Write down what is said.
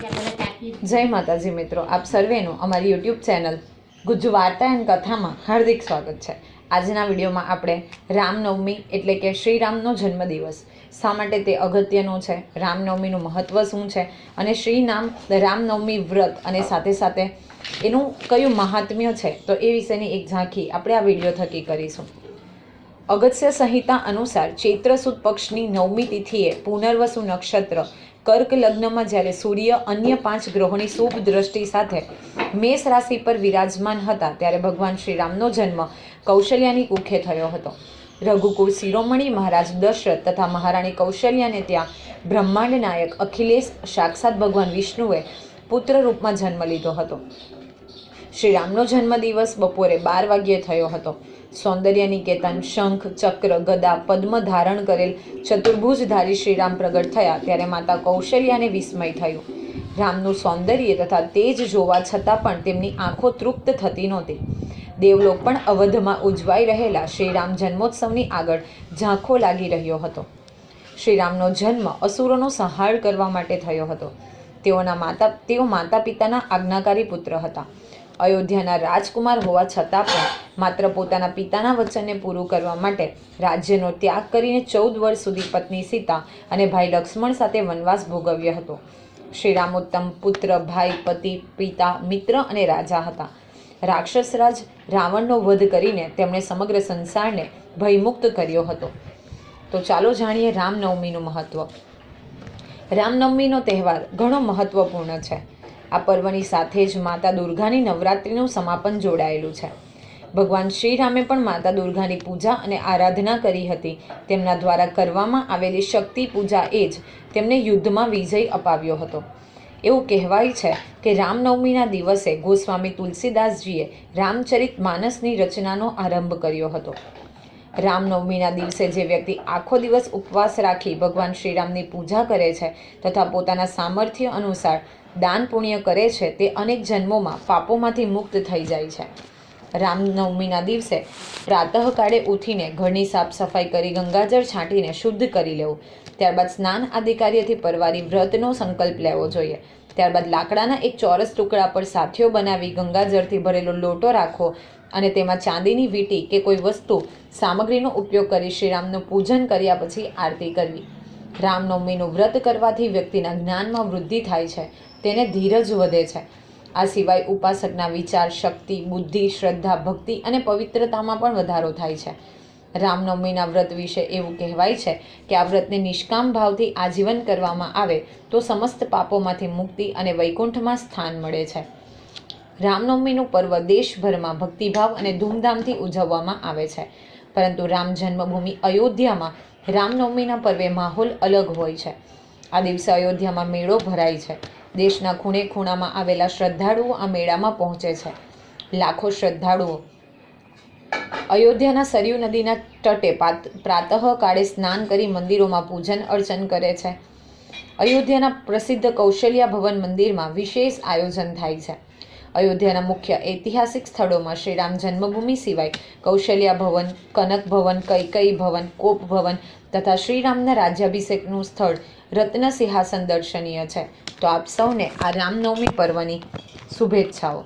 જય માતાજી મિત્રો, આપ સર્વેનું અમારી યુટ્યુબ ચેનલ વાર્તા એન્ડ કથામાં હાર્દિક સ્વાગત છે. આજના વિડીયોમાં આપણે રામનવમી એટલે કે શ્રીરામનો જન્મદિવસ. શા માટે તે અગત્યનો છે? રામનવમીનું મહત્ત્વ શું છે? અને શ્રી નામ રામનવમી વ્રત અને સાથે સાથે એનું કયું મહાત્મ્ય છે? તો એ વિશેની એક ઝાંખી આપણે આ વીડિયો થકી કરીશું. અગત્ય સંહિતા અનુસાર ચૈત્ર સુદ પક્ષની નવમી તિથિએ પુનર્વસુ નક્ષત્ર કર્ક લગ્નમાં જ્યારે સૂર્ય અન્ય પાંચ ગ્રહોની શુભ દ્રષ્ટિ સાથે મેષ રાશિ પર વિરાજમાન હતા, ત્યારે ભગવાન શ્રીરામનો જન્મ કૌશલ્યાની કુખે થયો હતો. રઘુકુળ શિરોમણી મહારાજ દશરથ તથા મહારાણી કૌશલ્યાને ત્યાં બ્રહ્માંડ નાયક અખિલેશ, સાક્ષાત ભગવાન વિષ્ણુએ પુત્ર રૂપમાં જન્મ લીધો હતો. શ્રીરામનો જન્મદિવસ બપોરે બાર વાગ્યે થયો હતો. સૌંદર્ય નિકેતન શંખ, ચક્ર, ગદા, પદ્મ ધારણ કરેલ ચતુર્ભુજધારી શ્રીરામ પ્રગટ થયા ત્યારે માતા કૌશલ્યાને વિસ્મય થયું. રામનું સૌંદર્ય તથા તેજ જોવા છતાં પણ તેમની આંખો તૃપ્ત થતી નહોતી. દેવલોક પણ અવધમાં ઉજવાઈ રહેલા શ્રીરામ જન્મોત્સવની આગળ ઝાંખો લાગી રહ્યો હતો. શ્રીરામનો જન્મ અસુરોનો સંહાર કરવા માટે થયો હતો. તેઓના માતા, તેઓ માતા પિતાના આજ્ઞાકારી પુત્ર હતા. અયોધ્યાના રાજકુમાર હોવા છતાં પણ માત્ર પોતાના પિતાના વચનને પૂરું કરવા માટે રાજ્યનો ત્યાગ કરીને ચૌદ વર્ષ સુધી પત્ની સીતા અને ભાઈ લક્ષ્મણ સાથે વનવાસ ભોગવ્યો હતો. શ્રી રામોત્તમ પુત્ર, ભાઈ, પતિ, પિતા, મિત્ર અને રાજા હતા. રાક્ષસરાજ રાવણનો વધ કરીને તેમણે સમગ્ર સંસારને ભયમુક્ત કર્યો હતો. તો ચાલો જાણીએ રામનવમીનું મહત્ત્વ રામનવમીનો તહેવાર ઘણો મહત્ત્વપૂર્ણ છે. આ પર્વની સાથે જ માતા દુર્ગાની નવરાત્રિનું સમાપન જોડાયેલું છે. ભગવાન શ્રીરામે પણ માતા દુર્ગાની પૂજા અને આરાધના કરી હતી. તેમના દ્વારા કરવામાં આવેલી શક્તિ પૂજા એ જ તેમને યુદ્ધમાં વિજય અપાવ્યો હતો. એવું કહેવાય છે કે રામનવમીના દિવસે ગોસ્વામી તુલસીદાસજીએ રામચરિત માનસની રચનાનો આરંભ કર્યો હતો. રામનવમીના દિવસે જે વ્યક્તિ આખો દિવસ ઉપવાસ રાખી ભગવાન શ્રીરામની પૂજા કરે છે તથા પોતાના સામર્થ્ય અનુસાર દાન પુણ્ય કરે છે, તે અનેક જન્મોમાં પાપોમાંથી મુક્ત થઈ જાય છે. રામનવમીના દિવસે પ્રાતઃકાળે ઉઠીને ઘરની સાફ સફાઈ કરી ગંગાજળ છાંટીને શુદ્ધ કરી લેવું. ત્યારબાદ સ્નાન આદિ કાર્યથી પરવારી વ્રતનો સંકલ્પ લેવો જોઈએ. ત્યારબાદ લાકડાના એક ચોરસ ટુકડા પર સાથીઓ બનાવી ગંગાજળથી ભરેલો લોટો રાખો અને તેમાં ચાંદીની વીંટી કે કોઈ વસ્તુ સામગ્રીનો ઉપયોગ કરી શ્રીરામનું પૂજન કર્યા પછી આરતી કરવી. રામનવમીનું વ્રત કરવાથી વ્યક્તિના જ્ઞાનમાં વૃદ્ધિ થાય છે, તેને ધીરજ વધે છે. આ સિવાય ઉપાસકના વિચાર, શક્તિ, બુદ્ધિ, શ્રદ્ધા, ભક્તિ અને પવિત્રતામાં પણ વધારો થાય છે. રામનવમીના વ્રત વિશે એવું કહેવાય છે કે આ વ્રતને નિષ્કામ ભાવથી આજીવન કરવામાં આવે તો સમસ્ત પાપોમાંથી મુક્તિ અને વૈકુંઠમાં સ્થાન મળે છે. રામનવમીનું પર્વ દેશભરમાં ભક્તિભાવ અને ધૂમધામથી ઉજવવામાં આવે છે. પરંતુ રામ જન્મભૂમિ અયોધ્યામાં રામનવમીના પર્વે માહોલ અલગ હોય છે. આ દિવસે અયોધ્યામાં મેળો ભરાય છે. દેશના ખૂણે ખૂણામાં આવેલા શ્રદ્ધાળુઓ આ મેળામાં પહોંચે છે. લાખો શ્રદ્ધાળુઓ અયોધ્યાના સરયુ નદીના તટે પ્રાતઃકાળે સ્નાન કરી મંદિરોમાં પૂજન અર્ચન કરે છે. અયોધ્યાના પ્રસિદ્ધ કૌશલ્યા ભવન મંદિરમાં વિશેષ આયોજન થાય છે. અયોધ્યાના મુખ્ય ઐતિહાસિક સ્થળોમાં શ્રીરામ જન્મભૂમિ સિવાય કૌશલ્યા ભવન, કનક ભવન કૈકઈ ભવન, કોપ ભવન તથા શ્રીરામના રાજ્યાભિષેકનું સ્થળ રત્ન સિંહાસન દર્શનીય છે. તો આપ સૌને આ રામનવમી પર્વની શુભેચ્છાઓ.